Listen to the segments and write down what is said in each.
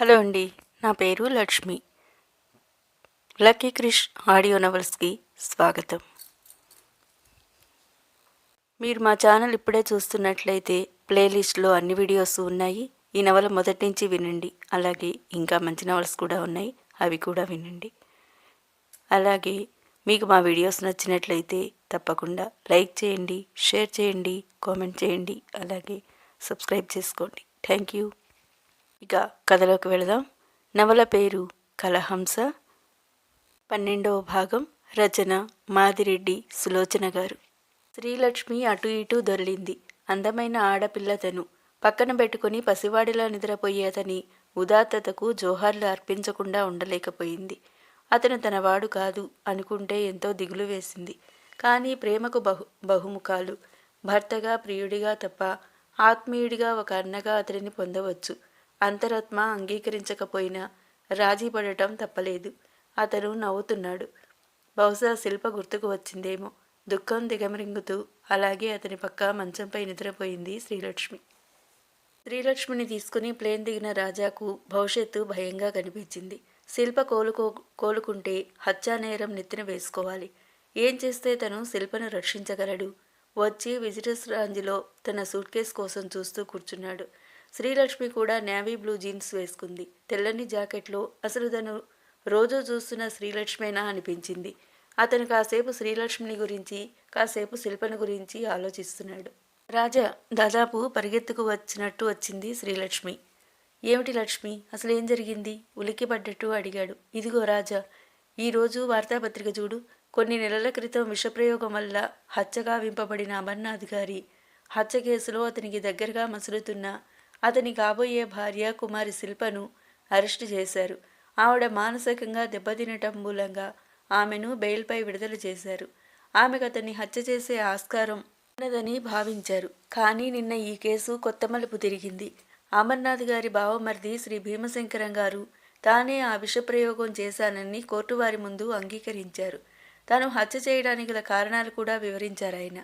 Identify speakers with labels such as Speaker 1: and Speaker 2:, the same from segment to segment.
Speaker 1: Hello అండి నా పేరు లక్ష్మి. లక్కీ క్రిష్ ఆడియో నవల్స్కి స్వాగతం. మీరు మా ఛానల్ ఇప్పుడే చూస్తున్నట్లయితే ప్లేలిస్ట్లో అన్ని వీడియోస్ ఉన్నాయి. ఈ నవల మొదటి నుంచి వినండి. అలాగే ఇంకా మంచి నవల్స్ కూడా ఉన్నాయి. అవి కూడా వినండి. అలాగే మీకు మా వీడియోస్ నచ్చినట్లయితే తప్పకుండా లైక్ చేయండి షేర్ చేయండి కామెంట్ చేయండి అలాగే సబ్స్క్రైబ్ చేసుకోండి. Thank you. ఇక కథలోకి వెళదాం. నవల పేరు కలహంస. పన్నెండవ భాగం రచన మాదిరెడ్డి సులోచన గారు. శ్రీలక్ష్మి అటు ఇటు దొర్లింది. అందమైన ఆడపిల్ల తను. పక్కన పెట్టుకుని పసివాడిలా నిద్రపోయే అతని ఉదాత్తతకు జోహార్లు అర్పించకుండా ఉండలేకపోయింది. అతను తన వాడు కాదు అనుకుంటే ఎంతో దిగులు వేసింది. కానీ ప్రేమకు బహు బహుముఖాలు. భర్తగా ప్రియుడిగా తప్ప ఆత్మీయుడిగా ఒక అన్నగా అతడిని పొందవచ్చు. అంతరాత్మ అంగీకరించకపోయినా రాజీ పడటం తప్పలేదు. అతను నవ్వుతున్నాడు. బహుశా శిల్ప గుర్తుకు వచ్చిందేమో. దుఃఖం దిగమరింగుతూ అలాగే అతని పక్క మంచంపై నిద్రపోయింది శ్రీలక్ష్మి. శ్రీలక్ష్మిని తీసుకుని ప్లేన్ దిగిన రాజాకు భవిష్యత్తు భయంగా కనిపించింది. శిల్ప కోలుకో కోలుకుంటే హత్యానేరం నెత్తిన వేసుకోవాలి. ఏం చేస్తే తను శిల్పను రక్షించగలడు? వచ్చి విజిటర్స్ రాంజిలో తన సూట్ కేస్ కోసం చూస్తూ కూర్చున్నాడు. శ్రీలక్ష్మి కూడా నేవీ బ్లూ జీన్స్ వేసుకుంది. తెల్లని జాకెట్లో అసలు తను రోజు చూస్తున్న శ్రీలక్ష్మేనా అనిపించింది. అతను కాసేపు శ్రీలక్ష్మిని గురించి కాసేపు శిల్పను గురించి ఆలోచిస్తున్నాడు. రాజా దాదాపు పరిగెత్తుకు వచ్చినట్టు వచ్చింది శ్రీలక్ష్మి. ఏమిటి లక్ష్మి? అసలు ఏం జరిగింది? ఉలిక్కిపడ్డట్టు అడిగాడు. ఇదిగో రాజా ఈరోజు వార్తాపత్రిక చూడు. కొన్ని నెలల క్రితం విషప్రయోగం వల్ల హత్యగా వింపబడిన అమర్నాథ్ గారి హత్య కేసులో అతనికి దగ్గరగా మసులుతున్న అతని కాబోయే భార్య కుమారి శిల్పను అరెస్టు చేశారు. ఆవిడ మానసికంగా దెబ్బతినటం మూలంగా ఆమెను బెయిల్పై విడుదల చేశారు. ఆమెకు అతన్ని హత్య చేసే ఆస్కారం ఉన్నదని భావించారు. కానీ నిన్న ఈ కేసు కొత్త మలుపు తిరిగింది. అమర్నాథ్ గారి బావమర్ది శ్రీ భీమశంకరం గారు తానే ఆ విషప్రయోగం చేశానని కోర్టు వారి ముందు అంగీకరించారు. తాను హత్య చేయడానికి గల కారణాలు కూడా వివరించారు ఆయన.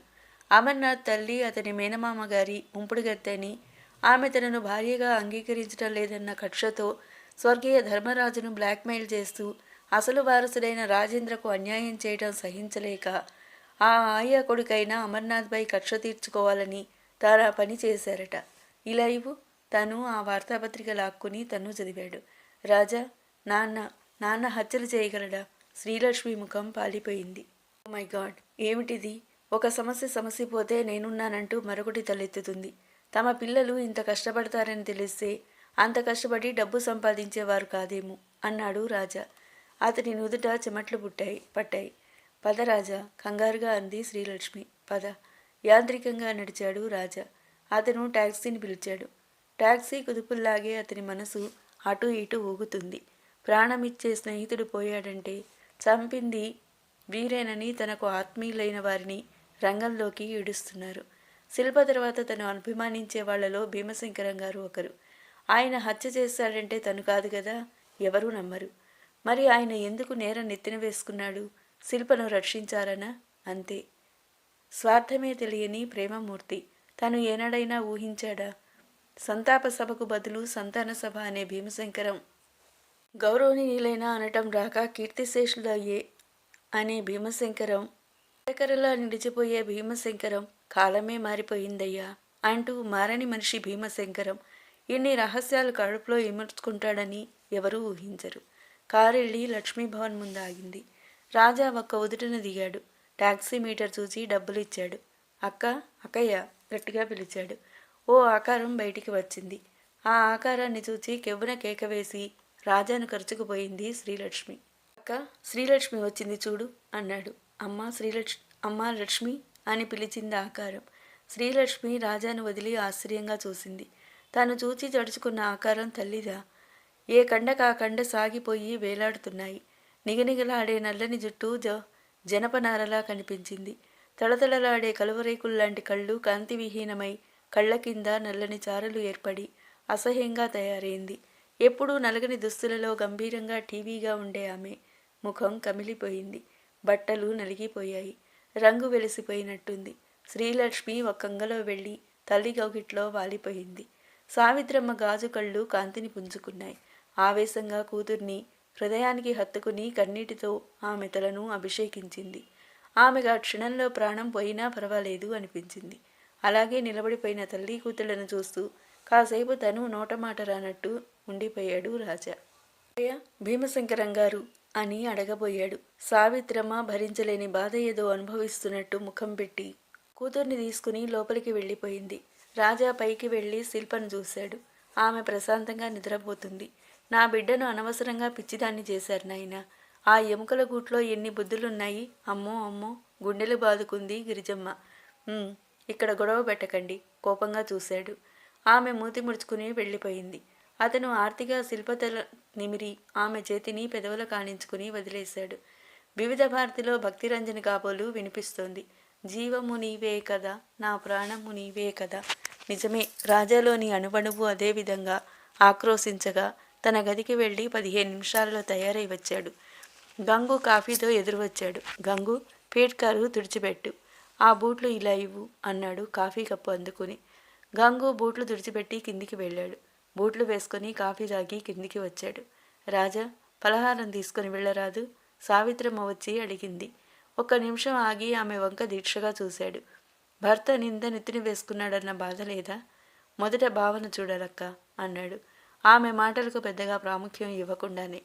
Speaker 1: అమర్నాథ్ తల్లి అతని మేనమామ గారి ఉంపుడుగత్తని ఆమె తనను భార్యగా అంగీకరించడం లేదన్న కక్షతో స్వర్గీయ ధర్మరాజును బ్లాక్మెయిల్ చేస్తూ అసలు వారసుడైన రాజేంద్రకు అన్యాయం చేయడం సహించలేక ఆ ఆయ కొడుకైన అమర్నాథ్పై కక్ష తీర్చుకోవాలని తారా పని చేశారట. ఇలా ఇవ్వు. తను ఆ వార్తాపత్రిక లాక్కుని తను చదివాడు. రాజా నాన్న నాన్న హత్యలు చేయగలడా? శ్రీలక్ష్మి ముఖం పాలిపోయింది. Oh my god! ఏమిటిది? ఒక సమస్య సమస్య పోతే నేనున్నానంటూ మరొకటి తలెత్తుతుంది. తమ పిల్లలు ఇంత కష్టపడతారని తెలిస్తే అంత కష్టపడి డబ్బు సంపాదించేవారు కాదేమో అన్నాడు రాజా. అతని నుదుట చెమట్లు పుట్టాయి పట్టాయి. పద రాజా కంగారుగా అంది శ్రీలక్ష్మి. పద. యాంత్రికంగా నడిచాడు రాజా. అతను టాక్సీని పిలిచాడు. ట్యాక్సీ కుదుపుల్లాగే అతని మనసు అటు ఇటు ఊగుతుంది. ప్రాణమిచ్చే స్నేహితుడు పోయాడంటే చంపింది వీరేనని తనకు ఆత్మీయులైన వారిని రంగంలోకి ఈడుస్తున్నారు. శిల్ప తర్వాత తను అభిమానించే వాళ్ళలో భీమశంకరం గారు ఒకరు. ఆయన హత్య చేశాడంటే తను కాదు కదా ఎవరూ నమ్మరు. మరి ఆయన ఎందుకు నేరం నెత్తిన వేసుకున్నాడు? శిల్పను రక్షించారనా? అంతే. స్వార్థమే తెలియని ప్రేమమూర్తి. తను ఏనాడైనా ఊహించాడా? సంతాప సభకు బదులు సంతాన సభ అనే భీమశంకరం. గౌరవనీయులైన అనటం రాక కీర్తిశేషులయ్యే అనే భీమశంకరం. ఎకరలా నిలిచిపోయే భీమశంకరం. కాలమే మారిపోయిందయ్యా అంటూ మారని మనిషి భీమశంకరం ఇన్ని రహస్యాలు కడుపులో ఇమర్చుకుంటాడని ఎవరూ ఊహించరు. కారెళ్ళి లక్ష్మీభవన్ ముందు ఆగింది. రాజా ఒక్క ఉదుటన దిగాడు. టాక్సీ మీటర్ చూసి డబ్బులు ఇచ్చాడు అక్క అక్కయ్య గట్టిగా పిలిచాడు. ఓ ఆకారం బయటికి వచ్చింది. ఆ ఆకారాన్ని చూచి కెవ్వున కేక వేసి రాజాను ఖర్చుకుపోయింది శ్రీలక్ష్మి. అక్క శ్రీలక్ష్మి వచ్చింది చూడు అన్నాడు. అమ్మ శ్రీలక్ష్మి అమ్మ లక్ష్మి అని పిలిచింది ఆకారం. శ్రీలక్ష్మి రాజాను వదిలి ఆశ్చర్యంగా చూసింది. తాను చూచి జడుచుకున్న ఆకారం తల్లిదా ఏ కండక ఆ కండ సాగిపోయి వేలాడుతున్నాయి. నిగనిగలాడే నల్లని జుట్టు జ జనపనారలా కనిపించింది. తళతళలాడే కలువరేకుల్లాంటి కళ్ళు కాంతివిహీనమై కళ్ళ కింద నల్లని చారలు ఏర్పడి అసహ్యంగా తయారైంది. ఎప్పుడూ నలగని దుస్తులలో గంభీరంగా టీవీగా ఉండే ఆమె ముఖం కమిలిపోయింది. బట్టలు నలిగిపోయాయి. రంగు వెలిసిపోయినట్టుంది. శ్రీలక్ష్మి ఒక్కంగలో వెళ్ళి తల్లి గౌగిట్లో వాలిపోయింది. సావిత్రమ్మ గాజు కళ్ళు కాంతిని పుంజుకున్నాయి. ఆవేశంగా కూతుర్ని హృదయానికి హత్తుకుని కన్నీటితో ఆమె తలను అభిషేకించింది. ఆమెకు ఆ క్షణంలో ప్రాణం పోయినా పర్వాలేదు అనిపించింది. అలాగే నిలబడిపోయిన తల్లి కూతుళ్ళను చూస్తూ కాసేపు తను నోటమాట రానట్టు ఉండిపోయాడు రాజా. భీమశంకరం గారు అని అడగబోయాడు. సావిత్రమ్మ భరించలేని బాధ ఏదో అనుభవిస్తున్నట్టు ముఖం పెట్టి కూతుర్ని తీసుకుని లోపలికి వెళ్ళిపోయింది. రాజా పైకి వెళ్ళి శిల్పను చూశాడు. ఆమె ప్రశాంతంగా నిద్రపోతుంది. నా బిడ్డను అనవసరంగా పిచ్చిదాన్ని చేశారు నాయన. ఆ ఎముకల గూట్లో ఎన్ని బుద్ధులున్నాయి? అమ్మో అమ్మో గుండెలు బాదుకుంది గిరిజమ్మ. ఇక్కడ గొడవ పెట్టకండి కోపంగా చూశాడు. ఆమె మూతి ముడుచుకుని వెళ్ళిపోయింది. అతను ఆర్తిగా శిల్పతల నిమిరి ఆమె చేతిని పెదవుల కానించుకుని వదిలేశాడు. వివిధ భారతిలో భక్తిరంజని కాబోలు వినిపిస్తోంది. జీవము నీవే కదా నా ప్రాణము నీవే కదా. నిజమే రాజాలోని అణువణువు అదేవిధంగా ఆక్రోశించగా తన గదికి వెళ్ళి పదిహేను నిమిషాలలో తయారై వచ్చాడు. గంగు కాఫీతో ఎదురు వచ్చాడు గంగు పీట్కారు తుడిచిపెట్టు. ఆ బూట్లు ఇలా ఇవ్వు అన్నాడు కాఫీ కప్పు అందుకుని. గంగు బూట్లు తుడిచిపెట్టి కిందికి వెళ్ళాడు. బూట్లు వేసుకొని కాఫీ తాగి కిందికి వచ్చాడు. రాజా పలహారం తీసుకొని వెళ్ళరాదు. సావిత్రమ్మ వచ్చి అడిగింది. ఒక్క నిమిషం ఆగి ఆమె వంక దీక్షగా చూశాడు. భర్త నింద నెత్తిని వేసుకున్నాడన్న బాధ లేదా? మొదట భావన చూడాలక్క అన్నాడు. ఆమె మాటలకు పెద్దగా ప్రాముఖ్యం ఇవ్వకుండానే.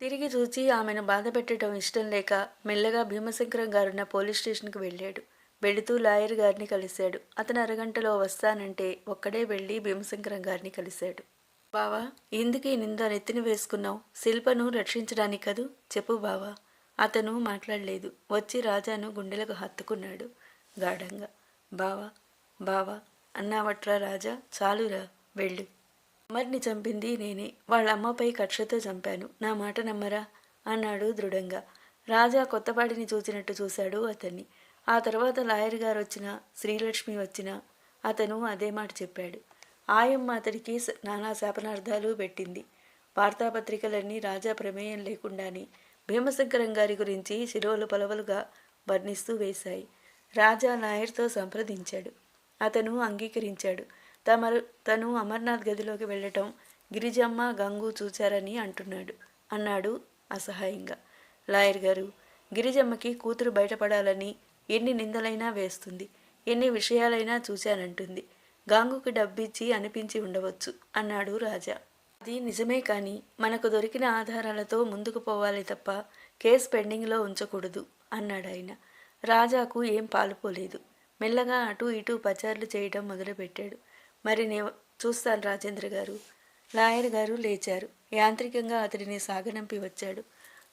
Speaker 1: తిరిగి చూచి ఆమెను బాధ పెట్టడం ఇష్టం లేక మెల్లగా భీమశంకరం గారున్న పోలీస్ స్టేషన్కి వెళ్ళాడు. వెళుతూ లాయర్ గారిని కలిశాడు. అతను అరగంటలో వస్తానంటే ఒక్కడే వెళ్ళి భీమశంకరం గారిని కలిశాడు. బావా ఎందుకు నింద నెత్తిని వేసుకున్నావు? శిల్పను రక్షించడానికి కదూ? చెప్పు బావా. అతను మాట్లాడలేదు. వచ్చి రాజాను గుండెలకు హత్తుకున్నాడు గాఢంగా. బావా బావా అన్నావట్రా రాజా చాలురా వెళ్ళు. అమర్ని చంపింది నేనే. వాళ్ళ అమ్మపై కక్షతో చంపాను. నా మాట నమ్మరా? అన్నాడు దృఢంగా. రాజా కొత్తపాటిని చూసినట్టు చూశాడు అతన్ని. ఆ తర్వాత లాయర్ గారు వచ్చిన శ్రీలక్ష్మి వచ్చిన అతను అదే మాట చెప్పాడు. ఆయమ్మ అతడికి నానా శాపనార్థాలు పెట్టింది. వార్తాపత్రికలన్నీ రాజా ప్రమేయం లేకుండానే భీమశంకరం గారి గురించి శిరోలు పలవలుగా వర్ణిస్తూ వేశాయి. రాజా లాయర్తో సంప్రదించాడు. అతను అంగీకరించాడు. తమరు తను అమర్నాథ్ గదిలోకి వెళ్ళటం గిరిజమ్మ గంగు చూచారని అంటున్నాడు అన్నాడు అసహాయంగా. లాయర్ గారు గిరిజమ్మకి కూతురు బయటపడాలని ఎన్ని నిందలైనా వేస్తుంది ఎన్ని విషయాలైనా చూశానంటుంది. గాంగుకి డబ్బిచ్చి అనిపించి ఉండవచ్చు అన్నాడు రాజా. అది నిజమే కానీ మనకు దొరికిన ఆధారాలతో ముందుకు పోవాలి తప్ప కేసు పెండింగ్లో ఉంచకూడదు అన్నాడు ఆయన. రాజాకు ఏం పాలుపోలేదు. మెల్లగా అటు ఇటు పచార్లు చేయడం మొదలుపెట్టాడు. మరి నే చూస్తాను రాజేంద్ర గారు. లాయర్ గారు లేచారు. యాంత్రికంగా అతడిని సాగనంపి వచ్చాడు.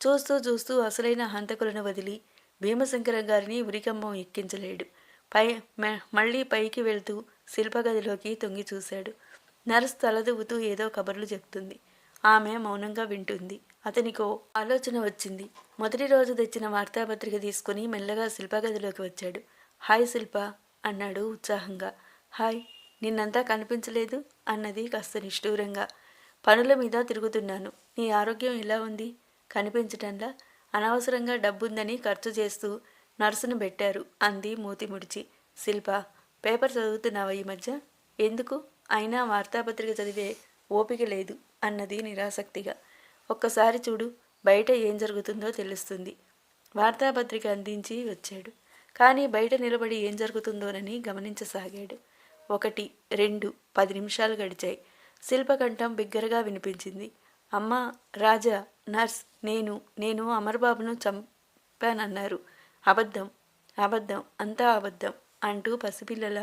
Speaker 1: చూస్తూ చూస్తూ అసలైన హంతకులను వదిలి భీమశంకర గారిని ఉరికంబం ఎక్కించలేడు. పై మె- మళ్ళీ పైకి వెళ్తూ శిల్పగదిలోకి తొంగి చూశాడు. నర్స్ తలదువ్వుతూ ఏదో కబుర్లు చెప్తుంది. ఆమె మౌనంగా వింటుంది. అతనికో ఆలోచన వచ్చింది. మొదటి రోజు తెచ్చిన వార్తాపత్రిక తీసుకుని మెల్లగా శిల్పగదిలోకి వచ్చాడు. హాయ్ శిల్ప అన్నాడు ఉత్సాహంగా. హాయ్ నిన్నంతా కనిపించలేదు? అన్నది కాస్త నిష్ఠూరంగా. పనుల మీద తిరుగుతున్నాను. నీ ఆరోగ్యం ఎలా ఉంది? కనిపించటంలా? అనవసరంగా డబ్బుందని ఖర్చు చేస్తూ నర్సును పెట్టారు అంది మూతి ముడిచి. శిల్ప పేపర్ చదువుతున్నావా ఈ మధ్య? ఎందుకు? అయినా వార్తాపత్రిక చదివే ఓపిక లేదు అన్నది నిరాసక్తిగా. ఒక్కసారి చూడు బయట ఏం జరుగుతుందో తెలుస్తుంది. వార్తాపత్రిక అందించి వచ్చాడు. కానీ బయట నిలబడి ఏం జరుగుతుందోనని గమనించసాగాడు. ఒకటి రెండు పది నిమిషాలు గడిచాయి. శిల్పకంఠం బిగ్గరగా వినిపించింది. అమ్మా రాజా నర్స్ నేను నేను అమర్బాబును చంపానన్నారు. అబద్ధం అబద్ధం అంతా అబద్ధం అంటూ పసిపిల్లల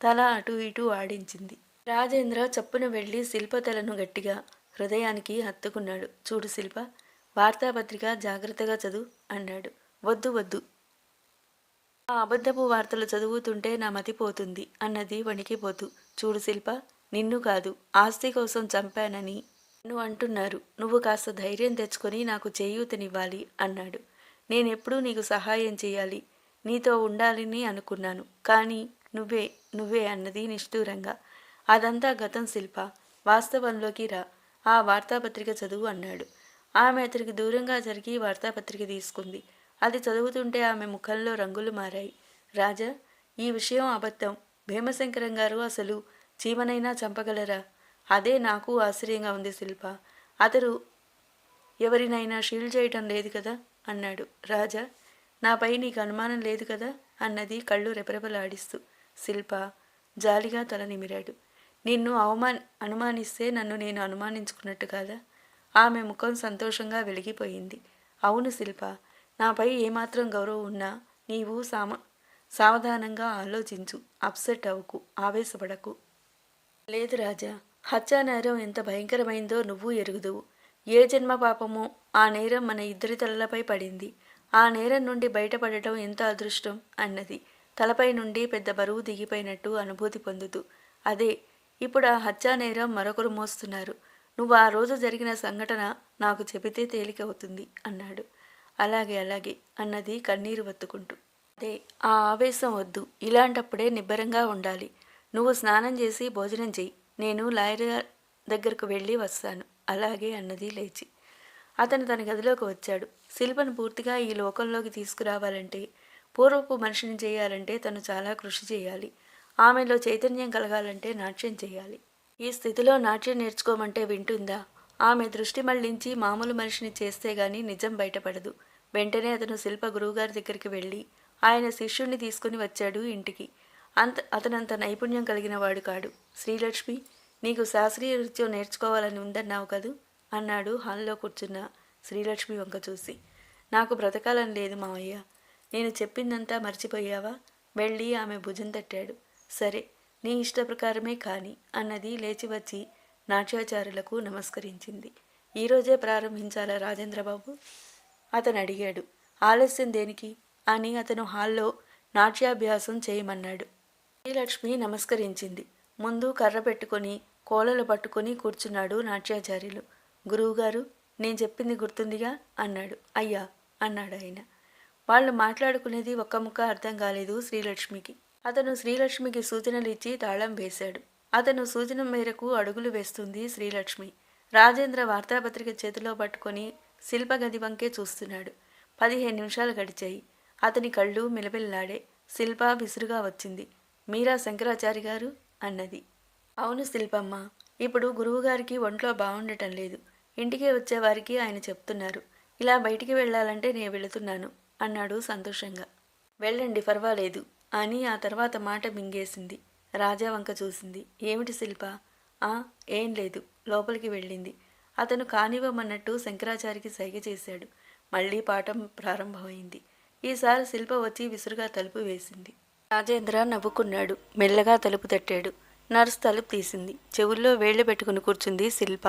Speaker 1: తల అటు ఇటు ఆడించింది. రాజేంద్ర చప్పున వెళ్ళి శిల్ప తలను గట్టిగా హృదయానికి హత్తుకున్నాడు. చూడు శిల్ప వార్తాపత్రిక జాగ్రత్తగా చదువు అన్నాడు. వద్దు వద్దు. ఆ అబద్ధపు వార్తలు చదువుతుంటే నా మతి పోతుంది అన్నది వణికిపోతూ. చూడు శిల్ప నిన్ను కాదు ఆస్తి కోసం చంపానని నువ్వు అంటున్నారు నువ్వు కాస్త ధైర్యం తెచ్చుకొని నాకు చేయూతనివ్వాలి అన్నాడు. నేనెప్పుడూ నీకు సహాయం చేయాలి. నీతో ఉండాలని అనుకున్నాను. కానీ నువ్వే నువ్వే అన్నది నిష్ఠూరంగా. అదంతా గతం శిల్ప. వాస్తవంలోకి రా. ఆ వార్తాపత్రిక చదువు అన్నాడు. ఆమె అతనికి దూరంగా జరిగి వార్తాపత్రిక తీసుకుంది. అది చదువుతుంటే ఆమె ముఖంలో రంగులు మారాయి. రాజా ఈ విషయం అబద్ధం. భీమశంకరం గారు అసలు చీమనైనా చంపగలరా? అదే నాకు ఆశ్చర్యంగా ఉంది శిల్ప. అతడు ఎవరినైనా షీల్డ్ చేయటం లేదు కదా? అన్నాడు. రాజా నాపై నీకు అనుమానం లేదు కదా? అన్నది కళ్ళు రెపరెపలాడిస్తూ. శిల్ప జాలిగా తల నిమిరాడు. నిన్ను అవమాన్ అనుమానిస్తే నన్ను నేను అనుమానించుకున్నట్టు కాదా? ఆమె ముఖం సంతోషంగా వెలిగిపోయింది. అవును శిల్ప నాపై ఏమాత్రం గౌరవం ఉన్నా నీవు సామ సావధానంగా ఆలోచించు. అప్సెట్ అవ్వకు. ఆవేశపడకు. లేదు రాజా హత్యా నేరం ఎంత భయంకరమైందో నువ్వు ఎరుగుదువు. ఏ జన్మ పాపమో ఆ నేరం మన ఇద్దరి తలలపై పడింది. ఆ నేరం నుండి బయటపడటం ఎంత అదృష్టం అన్నది తలపై నుండి పెద్ద బరువు దిగిపోయినట్టు అనుభూతి పొందుతూ. అదే ఇప్పుడు ఆ హత్యా నేరం మరొకరు మోస్తున్నారు. నువ్వు ఆ రోజు జరిగిన సంఘటన నాకు చెబితే తేలికవుతుంది అన్నాడు. అలాగే అలాగే అన్నది కన్నీరు వత్తుకుంటూ. అదే ఆ ఆవేశం వద్దు. ఇలాంటప్పుడే నిబ్బరంగా ఉండాలి. నువ్వు స్నానం చేసి భోజనం చెయ్యి. నేను లాయర్ దగ్గరకు వెళ్ళి వస్తాను. అలాగే అన్నది లేచి. అతను తన గదిలోకి వచ్చాడు. శిల్పను పూర్తిగా ఈ లోకంలోకి తీసుకురావాలంటే పూర్వపు మనిషిని చేయాలంటే తను చాలా కృషి చేయాలి. ఆమెలో చైతన్యం కలగాలంటే నాట్యం చేయాలి. ఈ స్థితిలో నాట్యం నేర్చుకోమంటే వింటుందా? ఆమె దృష్టి మళ్ళించి మామూలు మనిషిని చేస్తే గాని నిజం బయటపడదు. వెంటనే అతను శిల్ప గురువుగారి దగ్గరికి వెళ్ళి ఆయన శిష్యుణ్ణి తీసుకుని వచ్చాడు ఇంటికి. అంత అతనంత నైపుణ్యం కలిగిన వాడు కాడు. శ్రీలక్ష్మి నీకు శాస్త్రీయ నృత్యం నేర్చుకోవాలని ఉందన్నావు కదూ? అన్నాడు హాల్లో కూర్చున్న శ్రీలక్ష్మి వంక చూసి. నాకు బ్రతకాలని లేదు మావయ్య. నేను చెప్పిందంతా మర్చిపోయావా? వెళ్ళి ఆమె భుజం తట్టాడు. సరే నీ ఇష్ట ప్రకారమే కాని అన్నది లేచి వచ్చి నాట్యాచారులకు నమస్కరించింది. ఈరోజే ప్రారంభించాలా రాజేంద్రబాబు? అతను అడిగాడు. ఆలస్యం దేనికి? అని అతను హాల్లో నాట్యాభ్యాసం చేయమన్నాడు. శ్రీలక్ష్మి నమస్కరించింది. ముందు కర్ర పెట్టుకొని కోలలు పట్టుకొని కూర్చున్నాడు నాట్యాచార్యులు. గురువుగారు నేను చెప్పింది గుర్తుందిగా? అన్నాడు. అయ్యా అన్నాడు ఆయన. వాళ్ళు మాట్లాడుకునేది ఒక్క ముక్క అర్థం కాలేదు శ్రీలక్ష్మికి. అతను శ్రీలక్ష్మికి సూచనలు ఇచ్చి తాళం వేశాడు. అతను సూచన మేరకు అడుగులు వేస్తుంది శ్రీలక్ష్మి. రాజేంద్ర వార్తాపత్రిక చేతిలో పట్టుకొని శిల్పగది వంకే చూస్తున్నాడు. పదిహేను నిమిషాలు గడిచాయి. అతని కళ్ళు మిలమిల్లాడే. శిల్ప విసురుగా వచ్చింది. మీరా శంకరాచారి గారు? అన్నది. అవును శిల్పమ్మ ఇప్పుడు గురువుగారికి ఒంట్లో బాగుండటం లేదు. ఇంటికి వచ్చేవారికి ఆయన చెప్తున్నారు. ఇలా బయటికి వెళ్ళాలంటే నేను వెళుతున్నాను అన్నాడు సంతోషంగా. వెళ్ళండి పర్వాలేదు అని ఆ తర్వాత మాట మింగేసింది. రాజా వంక చూసింది. ఏమిటి శిల్ప? ఆ ఏం లేదు లోపలికి వెళ్ళింది. అతను కానివ్వమన్నట్టు శంకరాచారికి సైగ చేశాడు. మళ్ళీ పాఠం ప్రారంభమైంది. ఈసారి శిల్ప వచ్చి విసురుగా తలుపు వేసింది. రాజేంద్ర నవ్వుకున్నాడు. మెల్లగా తలుపు తట్టాడు. నర్స్ తలుపు తీసింది. చెవుల్లో వేళ్ళు పెట్టుకుని కూర్చుంది శిల్ప.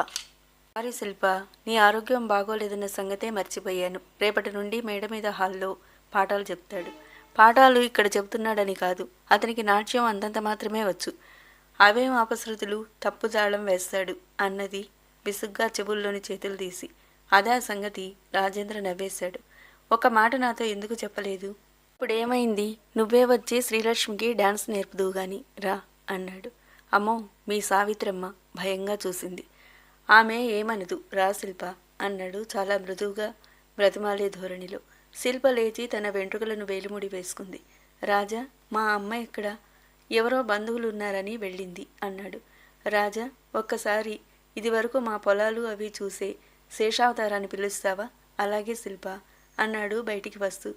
Speaker 1: సారీ శిల్ప నీ ఆరోగ్యం బాగోలేదన్న సంగతే మర్చిపోయాను. రేపటి నుండి మేడ మీద హాల్లో పాఠాలు చెప్తాడు. పాఠాలు ఇక్కడ చెబుతున్నాడని కాదు. అతనికి నాట్యం అంతంత మాత్రమే వచ్చు. అవేం అపశృతులు తప్పు జాళం వేస్తాడు అన్నది విసుగ్గా చెవుల్లోని చేతులు తీసి. అదే సంగతి రాజేంద్ర నవ్వేశాడు. ఒక మాట నాతో ఎందుకు చెప్పలేదు? ఇప్పుడేమైంది? నువ్వే వచ్చి శ్రీలక్ష్మికి డాన్స్ నేర్పుదువు గాని రా అన్నాడు. అమ్మో మీ సావిత్రమ్మ భయంగా చూసింది. ఆమె ఏమనదు రా శిల్ప అన్నాడు చాలా మృదువుగా బ్రతిమాలే ధోరణిలో. శిల్ప లేచి తన వెంట్రుకలను వేలిముడి వేసుకుంది. రాజా మా అమ్మ ఎక్కడ? ఎవరో బంధువులు ఉన్నారని వెళ్ళింది అన్నాడు. రాజా ఒక్కసారి ఇదివరకు మా పొలాలు అవి చూసే శేషావతారాన్ని పిలుస్తావా? అలాగే శిల్ప అన్నాడు బయటికి వస్తూ.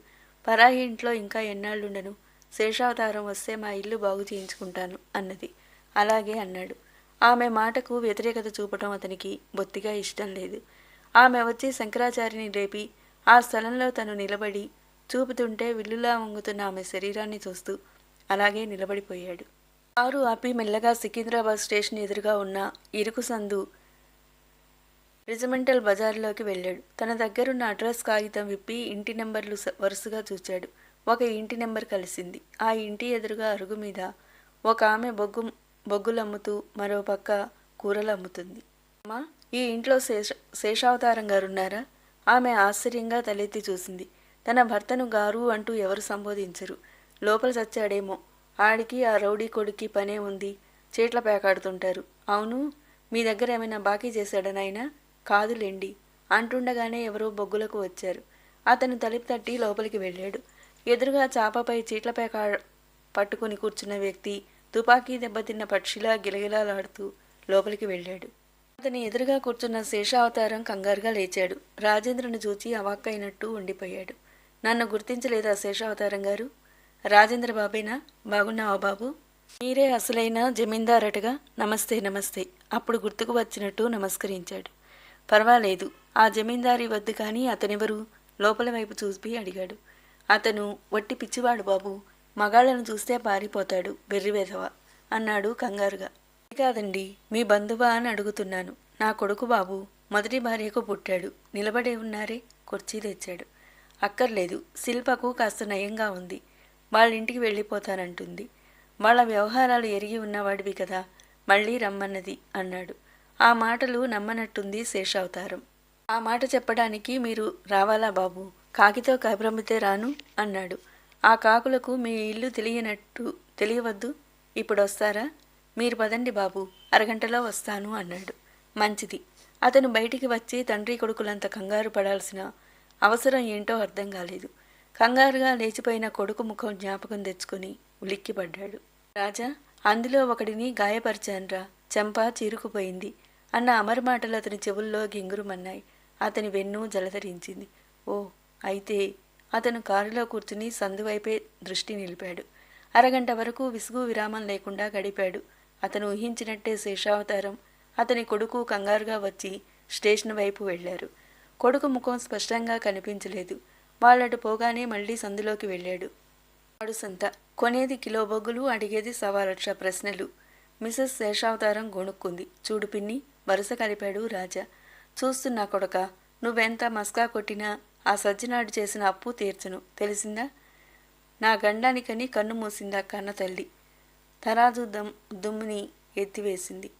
Speaker 1: పరాయి ఇంట్లో ఇంకా ఎన్నాళ్ళుండను? శేషావతారం వస్తే మా ఇల్లు బాగు చేయించుకుంటాను అన్నది. అలాగే అన్నాడు. ఆమె మాటకు వ్యతిరేకత చూపటం అతనికి బొత్తిగా ఇష్టం లేదు. ఆమె వచ్చి శంకరాచార్యని రేపి ఆ స్థలంలో తను నిలబడి చూపుతుంటే విల్లులా వంగుతున్న ఆమె శరీరాన్ని చూస్తూ అలాగే నిలబడిపోయాడు. కారు ఆపి మెల్లగా సికింద్రాబాద్ స్టేషన్ ఎదురుగా ఉన్న ఇరుకు సందు రెజిమెంటల్ బజార్లోకి వెళ్ళాడు. తన దగ్గరున్న అడ్రస్ కాగితం విప్పి ఇంటి నెంబర్లు వరుసగా చూచాడు. ఒక ఇంటి నెంబర్ కలిసింది. ఆ ఇంటి ఎదురుగా అరుగు మీద ఒక ఆమె బొగ్గు బొగ్గులు అమ్ముతూ మరో పక్క కూరలు అమ్ముతుంది అమ్మా ఈ ఇంట్లో శేష శేషావతారం గారున్నారా? ఆమె ఆశ్చర్యంగా తలెత్తి చూసింది. తన భర్తను గారు అంటూ ఎవరు సంబోధించరు. లోపల చచ్చాడేమో. ఆడికి ఆ రౌడీ కొడుక్కి పనే ఉంది. చీట్ల పేకాడుతుంటారు. అవును మీ దగ్గర ఏమైనా బాకీ చేశాడనైనా కాదులేండి అంటుండగానే ఎవరో బొగ్గులకు వచ్చారు. అతను తలుపు తట్టి లోపలికి వెళ్ళాడు. ఎదురుగా చాపపై చీట్లపై కా పట్టుకుని కూర్చున్న వ్యక్తి తుపాకీ దెబ్బతిన్న పక్షిలా గిలగిలాలాడుతూ లోపలికి వెళ్ళాడు. అతని ఎదురుగా కూర్చున్న శేషావతారం కంగారుగా లేచాడు. రాజేంద్రను చూచి అవాక్కైనట్టు ఉండిపోయాడు. నన్ను గుర్తించలేదా శేషావతారం గారు? రాజేంద్ర బాబేనా? బాగున్నావా బాబు? మీరే అసలైన జమీందారటగా? నమస్తే నమస్తే. అప్పుడు గుర్తుకు వచ్చినట్టు నమస్కరించాడు. పర్వాలేదు. ఆ జమీందారి వద్దు కానీ అతనెవరు? లోపల వైపు చూసి అడిగాడు. అతను వట్టి పిచ్చివాడు బాబు మగాళ్ళను చూస్తే పారిపోతాడు వెర్రివేధవ అన్నాడు కంగారుగా. కాదండి మీ బంధువా అని అడుగుతున్నాను. నా కొడుకు బాబు మొదటి భార్యకు పుట్టాడు. నిలబడే ఉన్నారే? కుర్చీ తెచ్చాడు అక్కర్లేదు శిల్పకు కాస్త నయంగా ఉంది. వాళ్ళ ఇంటికి వెళ్ళిపోతానంటుంది. వాళ్ళ వ్యవహారాలు ఎరిగి ఉన్నవాడివి కదా మళ్ళీ రమ్మన్నది అన్నాడు. ఆ మాటలు నమ్మనట్టుంది శేషావతారం. ఆ మాట చెప్పడానికి మీరు రావాలా బాబు? కాకితో కబరమ్మితే రాను అన్నాడు. ఆ కాకులకు మీ ఇల్లు తెలియనట్టు తెలియవద్దు? ఇప్పుడు వస్తారా? మీరు పదండి బాబు అరగంటలో వస్తాను అన్నాడు. మంచిది. అతను బయటికి వచ్చి తండ్రి కొడుకులంత కంగారు పడాల్సిన అవసరం ఏంటో అర్థం కాలేదు. కంగారుగా లేచిపోయిన కొడుకు ముఖం జ్ఞాపకం తెచ్చుకుని ఉలిక్కిపడ్డాడు. రాజా అందులో ఒకడిని గాయపరిచాన్రా. చెంప చీరుకుపోయింది. అన్న అమర్ మాటలు అతని చెవుల్లో గింగురుమన్నాయి. అతని వెన్ను జలధరించింది. ఓ అయితే అతను కారులో కూర్చుని సందువైపే దృష్టి నిలిపాడు. అరగంట వరకు విసుగు విరామం లేకుండా గడిపాడు. అతను ఊహించినట్టే శేషావతారం అతని కొడుకు కంగారుగా వచ్చి స్టేషన్ వైపు వెళ్ళారు కొడుకు ముఖం స్పష్టంగా కనిపించలేదు. వాళ్ళటు పోగానే మళ్ళీ సందులోకి వెళ్ళాడు. వాడు సంత. కొనేది కిలో బొగ్గులు అడిగేది సవా లక్ష ప్రశ్నలు. మిసెస్ శేషావతారం గొణుక్కుంది. చూడు పిన్ని వరుస కలిపాడు రాజా. చూస్తున్నా కొడక నువ్వెంత మస్కా కొట్టినా ఆ సజ్జనాడు చేసిన అప్పు తీర్చను. తెలిసిందా? నా గండానికని కన్ను మూసిందా కన్న తల్లి. తరాజు దమ్ దుమ్ముని ఎత్తివేసింది.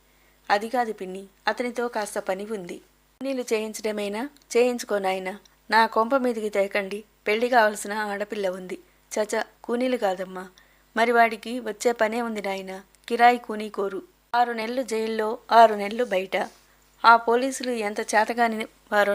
Speaker 1: అది కాదు పిన్ని అతనితో కాస్త పని ఉంది నీళ్ళు చేయించడమేనా? చేయించుకోనాయనా నా కొంప మీదికి తేకండి. పెళ్ళి కావలసిన ఆడపిల్ల ఉంది. చచ కూనీలు కాదమ్మా. మరి వాడికి వచ్చే పనే ఉంది నాయన. కిరాయి కూనీ కోరు. ఆరు నెలలు జైల్లో ఆరు నెలలు బయట. ఆ పోలీసులు ఎంత చేతగాని వారో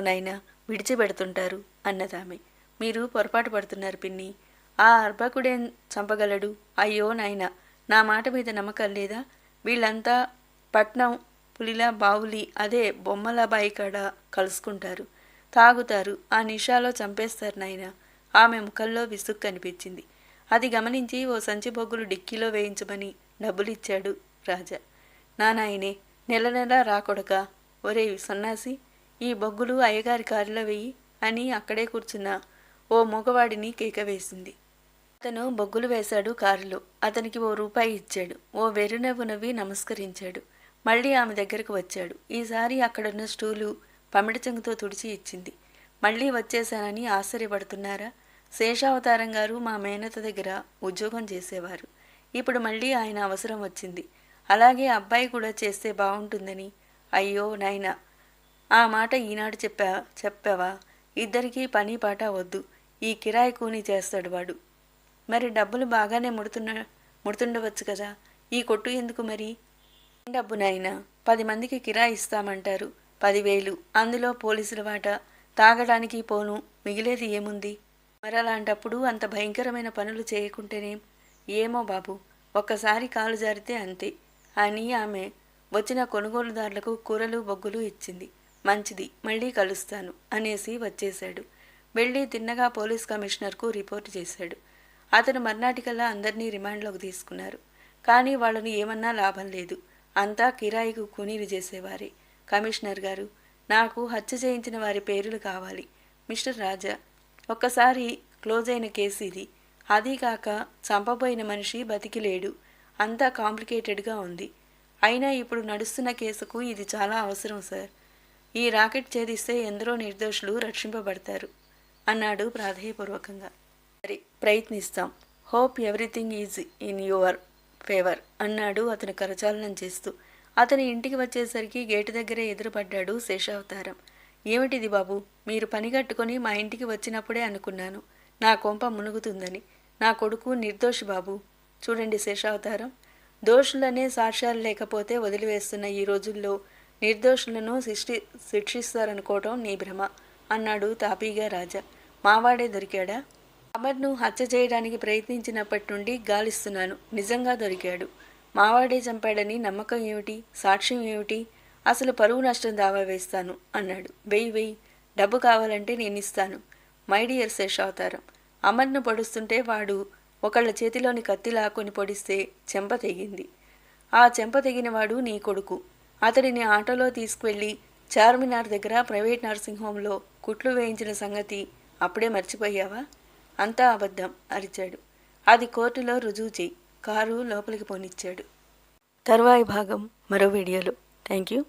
Speaker 1: విడిచిపెడుతుంటారు అన్నదామె. మీరు పొరపాటు పడుతున్నారు పిన్ని. ఆ అర్భకుడేం చంపగలడు? అయ్యో నాయనా నా మాట మీద నమ్మకం లేదా? వీళ్ళంతా పట్నం పులిలా బావులి అదే బొమ్మల బాయి కాడ కలుసుకుంటారు. తాగుతారు. ఆ నిషాలో చంపేస్తారు నాయన. ఆమె ముఖంలో విసుగు కనిపించింది. అది గమనించి ఓ సంచి బొగ్గులు డిక్కీలో వేయించమని డబ్బులిచ్చాడు రాజా. నానాయనే నెల నెల రాకొడక ఒరే సన్నాసి ఈ బొగ్గులు అయ్యగారి కారులో వెయ్యి అని అక్కడే కూర్చున్న. ఓ మగవాడిని కేక వేసింది. అతను బొగ్గులు వేశాడు కారులో. అతనికి ఓ రూపాయి ఇచ్చాడు. ఓ వెర్రునవ్వు నవ్వి నమస్కరించాడు. మళ్ళీ ఆమె దగ్గరకు వచ్చాడు. ఈసారి అక్కడున్న స్టూలు పమిడి చెంగుతో తుడిచి ఇచ్చింది. మళ్ళీ వచ్చేశానని ఆశ్చర్యపడుతున్నారా? శేషావతారం గారు మా మేనత దగ్గర ఉద్యోగం చేసేవారు. ఇప్పుడు మళ్ళీ ఆయన అవసరం వచ్చింది. అలాగే అబ్బాయి కూడా చేస్తే బాగుంటుందని. అయ్యో నాయనా ఆ మాట ఈనాడు చెప్పా చెప్పావా? ఇద్దరికీ పని పాట వద్దు. ఈ కిరాయి కూని చేస్తాడు వాడు. మరి డబ్బులు బాగానే ముడుతున్న ముడుతుండవచ్చు కదా? ఈ కొట్టు ఎందుకు మరి? డబ్బు నాయనా? పది మందికి కిరాయి ఇస్తామంటారు. పదివేలు. అందులో పోలీసుల వాట? తాగడానికి పోను. మిగిలేది ఏముంది? మరలాంటప్పుడు అంత భయంకరమైన పనులు చేయకుంటేనేం? ఏమో బాబు. ఒక్కసారి కాలు జారితే అంతే. అని ఆమె వచ్చిన కొనుగోలుదారులకు కూరలు బొగ్గులు ఇచ్చింది. మంచిది మళ్ళీ కలుస్తాను అనేసి వచ్చేశాడు. వెళ్ళి తిన్నగా పోలీస్ కమిషనర్కు రిపోర్ట్ చేశాడు. అతను మర్నాటికల్లా అందరినీ రిమాండ్లోకి తీసుకున్నారు. కానీ వాళ్ళని ఏమన్నా లాభం లేదు. అంతా కిరాయికు కూనీలు చేసేవారే. కమిషనర్ గారు నాకు హత్య చేయించిన వారి పేర్లు కావాలి. మిస్టర్ రాజా ఒక్కసారి క్లోజ్ అయిన కేసు ఇది. అదీ కాక చంపబోయిన మనిషి బతికి లేడు అంతా కాంప్లికేటెడ్గా ఉంది. అయినా ఇప్పుడు నడుస్తున్న కేసుకు ఇది చాలా అవసరం సార్. ఈ రాకెట్ ఛేదిస్తే ఎందరో నిర్దోషులు రక్షింపబడతారు అన్నాడు ప్రాధేయపూర్వకంగా. సరే ప్రయత్నిస్తాం. Hope everything is in your favour అన్నాడు అతను కరచాలనం చేస్తూ. అతని ఇంటికి వచ్చేసరికి గేటు దగ్గరే ఎదురుపడ్డాడు శేషావతారం. ఏమిటిది బాబు? మీరు పని కట్టుకొని మా ఇంటికి వచ్చినప్పుడే అనుకున్నాను. నా కొంప మునుగుతుందని. నా కొడుకు నిర్దోషి బాబు. చూడండి శేషావతారం. దోషులనే సాక్ష్యాలు లేకపోతే వదిలివేస్తున్న ఈ రోజుల్లో నిర్దోషులను శిక్షి శిక్షిస్తారనుకోవటం నీ భ్రమ అన్నాడు తాపీగా రాజా. మావాడే దొరికాడా? అమర్ను హత్య చేయడానికి ప్రయత్నించినప్పటి నుండి గాలిస్తున్నాను నిజంగా దొరికాడు. మావాడే చంపాడని నమ్మకం ఏమిటి? సాక్ష్యం ఏమిటి? అసలు పరువు నష్టం దావా వేస్తాను అన్నాడు. వెయ్యి వెయ్యి డబ్బు కావాలంటే నేను ఇస్తాను మై డియర్ శేషావతారం. అమర్ను పొడుస్తుంటే వాడు ఒకళ్ళ చేతిలోని కత్తి లాక్కొని పొడిస్తే చెంప తెగింది. ఆ చెంప తెగినవాడు నీ కొడుకు. అతడిని ఆటోలో తీసుకువెళ్ళి చార్మినార్ దగ్గర ప్రైవేట్ నర్సింగ్ హోంలో కుట్లు వేయించిన సంగతి అప్పుడే మర్చిపోయావా? అంతా అబద్ధం అరిచాడు. అది కోర్టులో రుజువు చేయి కారు లోపలికి పోనిచ్చాడు. తరువాయి భాగం మరో వీడియోలో. Thank you